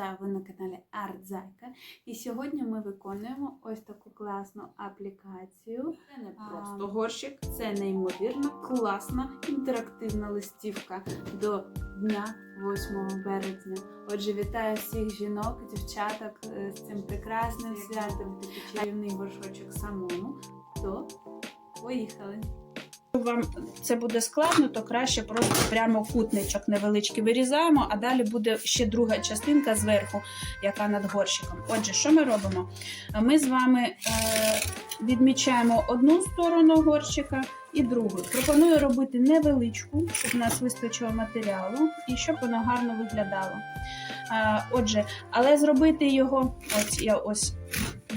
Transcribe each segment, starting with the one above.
Вітаю ви на каналі Артзайка. І сьогодні ми виконуємо ось таку класну аплікацію. Це не просто горщик, це неймовірно класна інтерактивна листівка до дня 8 березня. Отже, вітаю всіх жінок, дівчаток е, з цим прекрасним святом, чарівний горшочок самому. То поїхали! Вам це буде складно, то краще просто прямо кутничок невеличкий вирізаємо, а далі буде ще друга частинка зверху, яка над горщиком. Отже, що ми робимо? Ми з вами е, відмічаємо одну сторону горщика і другу. Пропоную робити невеличку, щоб у нас вистачило матеріалу і щоб воно гарно виглядало. Е, отже, але зробити його, ось я ось.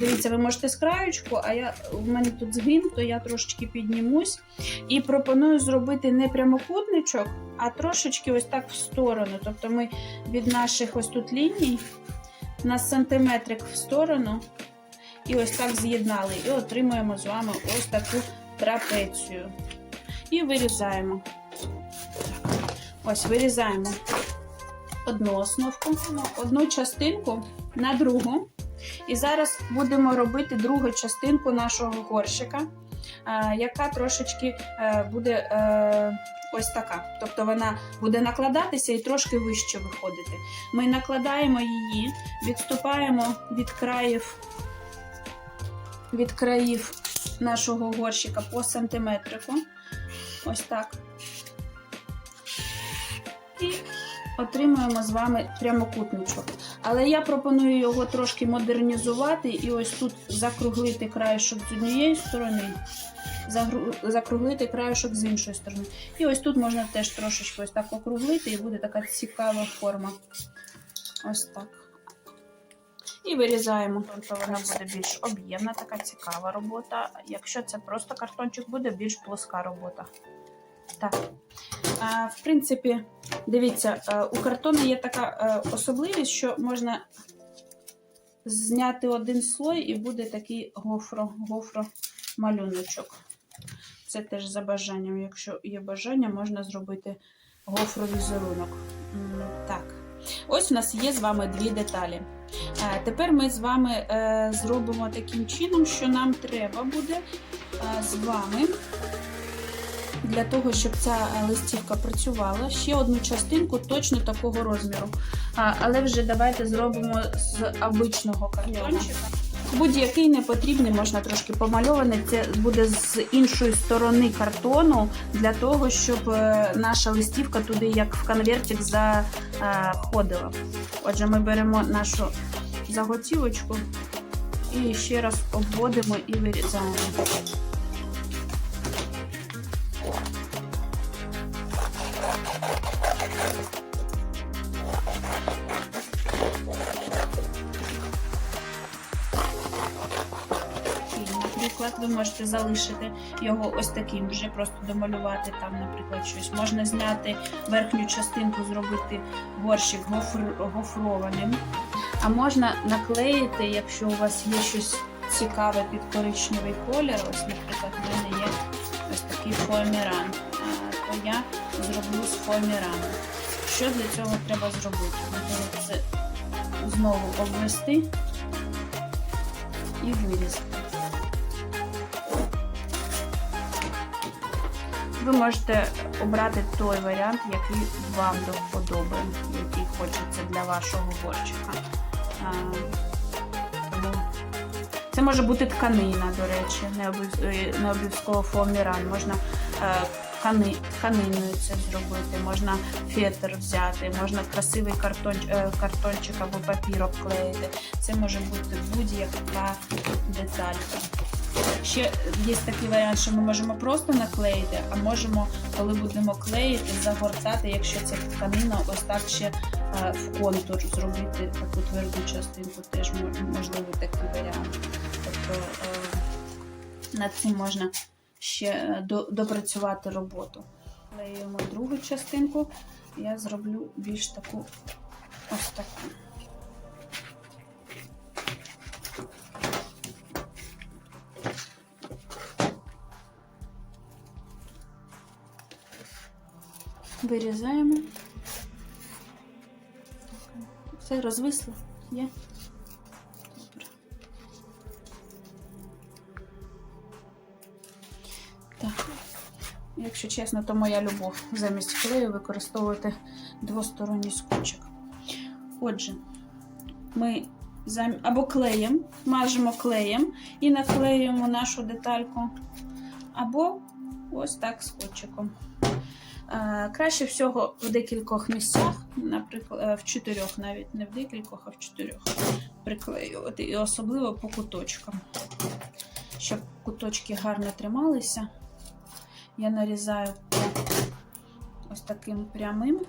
Дивіться, ви можете з краючку, а я у мене тут згин, то я трошечки піднімусь. І пропоную зробити не прямокутничок, а трошечки ось так в сторону. Тобто ми від наших ось тут ліній на сантиметрик в сторону і ось так з'єднали. І отримуємо з вами ось таку трапецію. І вирізаємо. Ось вирізаємо одну основку, одну частинку на другу. І зараз будемо робити другу частинку нашого горщика, е, яка трошечки е, буде е, ось така. Тобто вона буде накладатися і трошки вище виходити. Ми накладаємо її, відступаємо від країв, від країв нашого горщика по сантиметрику. Ось так. І отримуємо з вами прямокутничок. Але я пропоную його трошки модернізувати і ось тут закруглити краєшок з однієї сторони, закруглити краєшок з іншої сторони. І ось тут можна теж трошечки ось так округлити, і буде така цікава форма. Ось так. І вирізаємо. Тобто вона буде більш об'ємна, така цікава робота. Якщо це просто картончик, буде більш плоска робота. Так. А, в принципі, дивіться, е, у картону є така е, особливість, що можна зняти один слой і буде такий гофро, гофро малюночок. Це теж за бажанням. Якщо є бажання, можна зробити гофровізерунок. Так. Ось у нас є з вами дві деталі. Е, Тепер ми з вами зробимо таким чином, що нам треба буде з вами для того, щоб ця е, листівка працювала, ще одну частинку точно такого розміру. Але вже давайте зробимо з обичного картончика. Будь-який не потрібний, можна трошки помальований. Це буде з іншої сторони картону для того, щоб е, наша листівка туди, як в конвертик, заходила. Отже, ми беремо нашу заготівочку і ще раз обводимо і вирізаємо. Ви можете залишити його ось таким, вже просто домалювати там, наприклад, щось. Можна зняти верхню частинку, зробити горщик гофр- гофрованим. А можна наклеїти, якщо у вас є щось цікаве під коричневий колір. Ось, наприклад, в мене є ось такий фоаміран. То я зроблю з фоамірану. Що для цього треба зробити? Це знову обвести і вирізати. Ви можете обрати той варіант, який вам до який хочеться для вашого горщика. Це може бути тканина, до речі, не е, обов'язково фоаміран. Можна е, тканиною це зробити, можна фетр взяти, можна красивий е, картончик або папір обклеїти. Це може бути будь-яка деталька. Ще є такий варіант, що ми можемо просто наклеїти, а можемо, коли будемо клеїти, загортати, якщо це тканина, ось так ще в контур зробити таку тверду частинку, теж мо- можливий такий варіант. Тобто е, над цим можна ще е, до- допрацювати роботу. Клеюємо другу частинку, я зроблю більш таку ось таку. Вирізаємо. Все, розвисло? Є? Добре. Так. Якщо чесно, то моя любов замість клею використовувати двосторонній скотчик. Отже, ми зам... або клеєм, мажемо клеєм і наклеюємо нашу детальку, або ось так скотчиком. Е, Краще всього в декількох місцях, наприклад, е, в чотирьох навіть, не в декількох, а в чотирьох приклеювати. І особливо по куточкам. Щоб куточки гарно трималися, я нарізаю ось таким прямим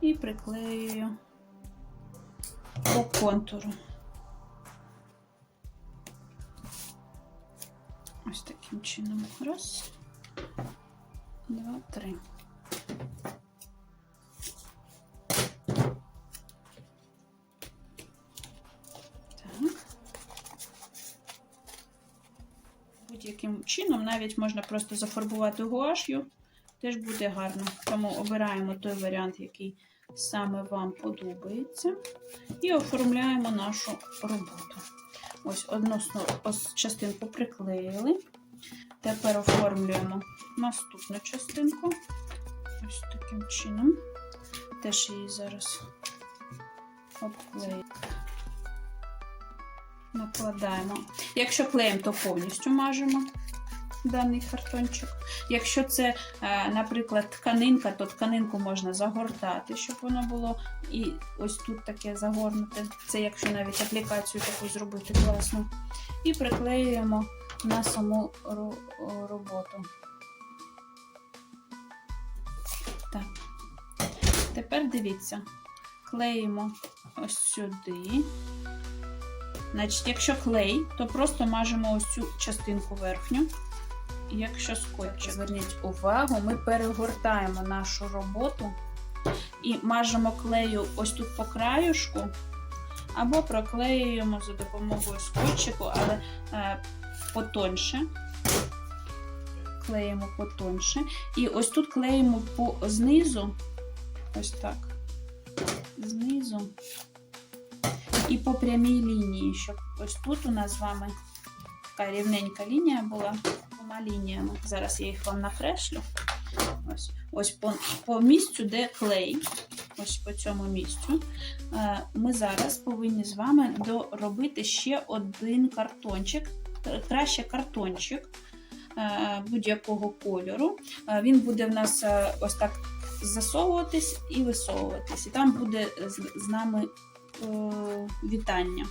і приклеюю по контуру. Ось таким чином. Раз, два, три. Будь-яким чином навіть можна просто зафарбувати гуаш'ю, теж буде гарно. Тому обираємо той варіант, який саме вам подобається, і оформляємо нашу роботу. Ось одну частинку приклеїли. Тепер оформлюємо наступну частинку. Ось таким чином. Теж її зараз обклеїмо. Накладаємо. Якщо клеїмо, то повністю мажемо даний картончик. Якщо це, е, наприклад, тканинка, то тканинку можна загортати, щоб воно було і ось тут таке загорнуте. Це якщо навіть аплікацію таку зробити класно. І приклеюємо на саму роботу. Так. Тепер дивіться, клеїмо ось сюди. Значить, якщо клей, то просто мажемо ось цю частинку верхню. Якщо скотч, зверніть увагу, ми перегортаємо нашу роботу і мажемо клею ось тут по краюшку, або проклеюємо за допомогою скотчику, але е, потоньше. Клеїмо потоньше. І ось тут клеїмо по знизу, ось так, знизу. І по прямій лінії, щоб ось тут у нас з вами така рівненька лінія була двома лініями. Зараз я їх вам накреслю. Ось, ось по, по місцю, де клей, ось по цьому місцю, е, ми зараз повинні з вами доробити ще один картончик, краще картончик е, будь-якого кольору. Е, Він буде в нас ось так засовуватись і висовуватись. І там буде з, нами вітання.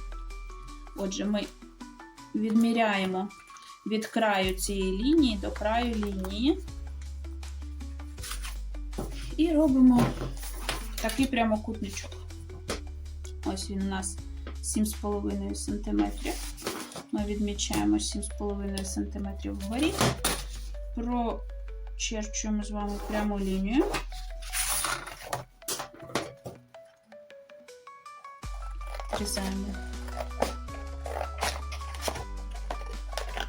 Отже, ми відміряємо від краю цієї лінії до краю лінії і робимо такий прямокутничок. Ось він у нас 7,5 см. Ми відмічаємо 7,5 см вгорі, прочерчуємо з вами пряму лінію. Різаємо.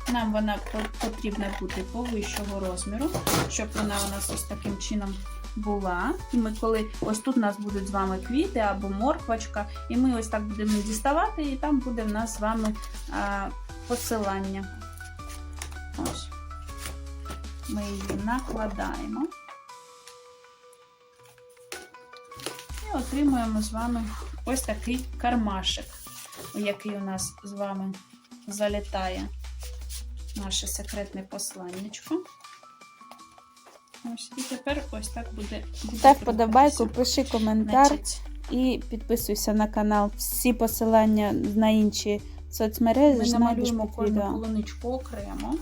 Нам вона потрібна бути повищого розміру, щоб вона у нас ось таким чином була. І ми коли ось тут у нас будуть з вами квіти або морквочка, і ми ось так будемо діставати, і там буде в нас з вами а, посилання. Ось. Ми її накладаємо. І отримуємо з вами ось такий кармашик, який у нас з вами залітає наше секретне посланнячко. Ось, і тепер ось так буде. буде Став подобайку, пиши коментар Значить, і підписуйся на канал. Всі посилання на інші соцмережі ми намалюємо кожну полуничку окремо.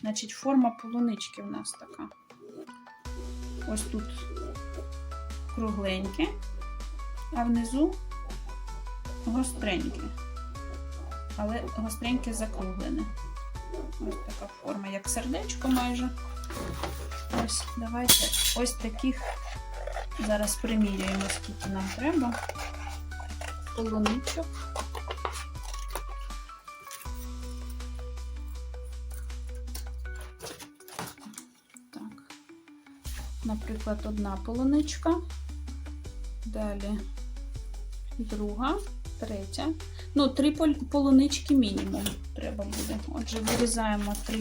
Значить, форма полунички в нас така. Ось тут кругленьке, а внизу гостреньке. Але гостреньке закруглене. Ось така форма, як сердечко майже. Ось, давайте ось таких зараз примірюємо, скільки нам треба. Полуничок. Так. Наприклад, одна полуничка. Далі друга, третя. Ну, три пол- полунички мінімум треба буде. Отже, вирізаємо три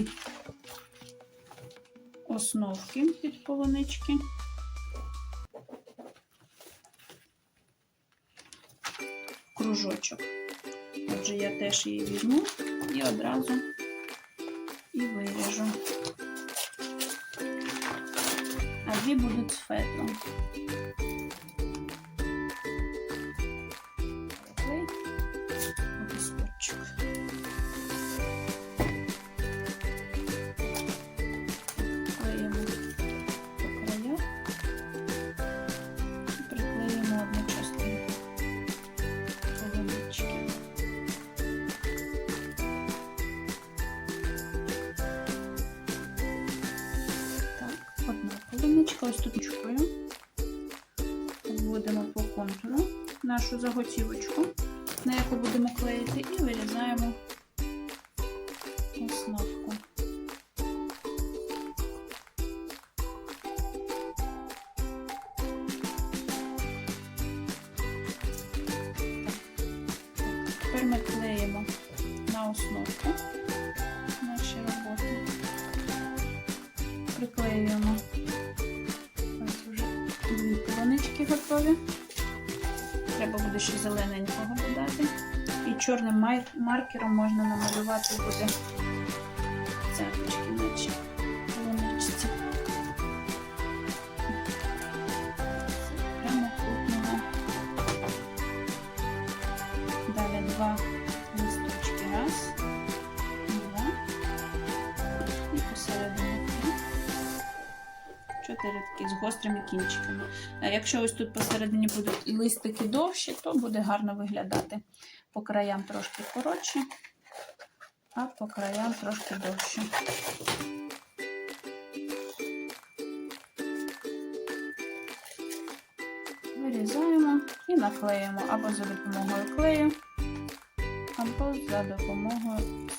основки під полунички. Кружочок. Отже, я теж її візьму і одразу і виріжу. А дві будуть з фетром. Одна полуничка, ось тут ручкою. Обводимо по контуру нашу заготівочку, на яку будемо клеїти, і вирізаємо основку. Тепер ми клеїмо на основку наші роботи. Приклеюємо полонички готові. Треба буде ще зелененького додати. І чорним маркером можна намалювати буде Чотири такі з гострими кінчиками. Якщо ось тут посередині будуть листики довші, то буде гарно виглядати. По краям трошки коротше, а по краям трошки довше. Вирізаємо і наклеїмо або за допомогою клею, або за допомогою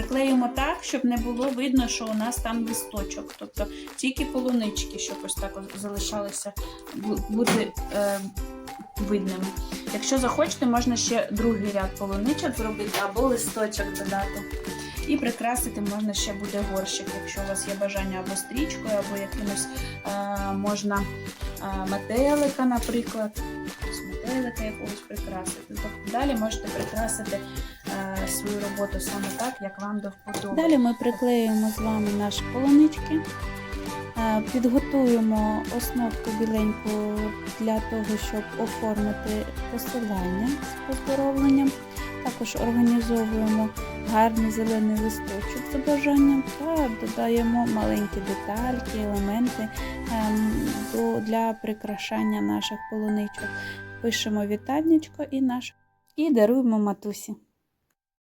приклеїмо так, щоб не було видно, що у нас там листочок. Тобто тільки полунички, щоб ось так залишалися бути е, видними. Якщо захочете, можна ще другий ряд полуничок зробити або листочок додати. І прикрасити можна ще буде горщик, якщо у вас є бажання або стрічкою, або якимось е, можна е, метелика, наприклад. Метелика якогось прикрасити. Тобто далі можете прикрасити е, свою роботу саме так, як вам до вподоби. Далі ми приклеюємо з вами наші полонички, е, підготуємо основку біленьку для того, щоб оформити посилання з поздоровленням. Також організовуємо гарний зелений листочок за бажанням та додаємо маленькі детальки, елементи ем, для прикрашання наших полуничок. Пишемо вітальничко і наш і даруємо матусі.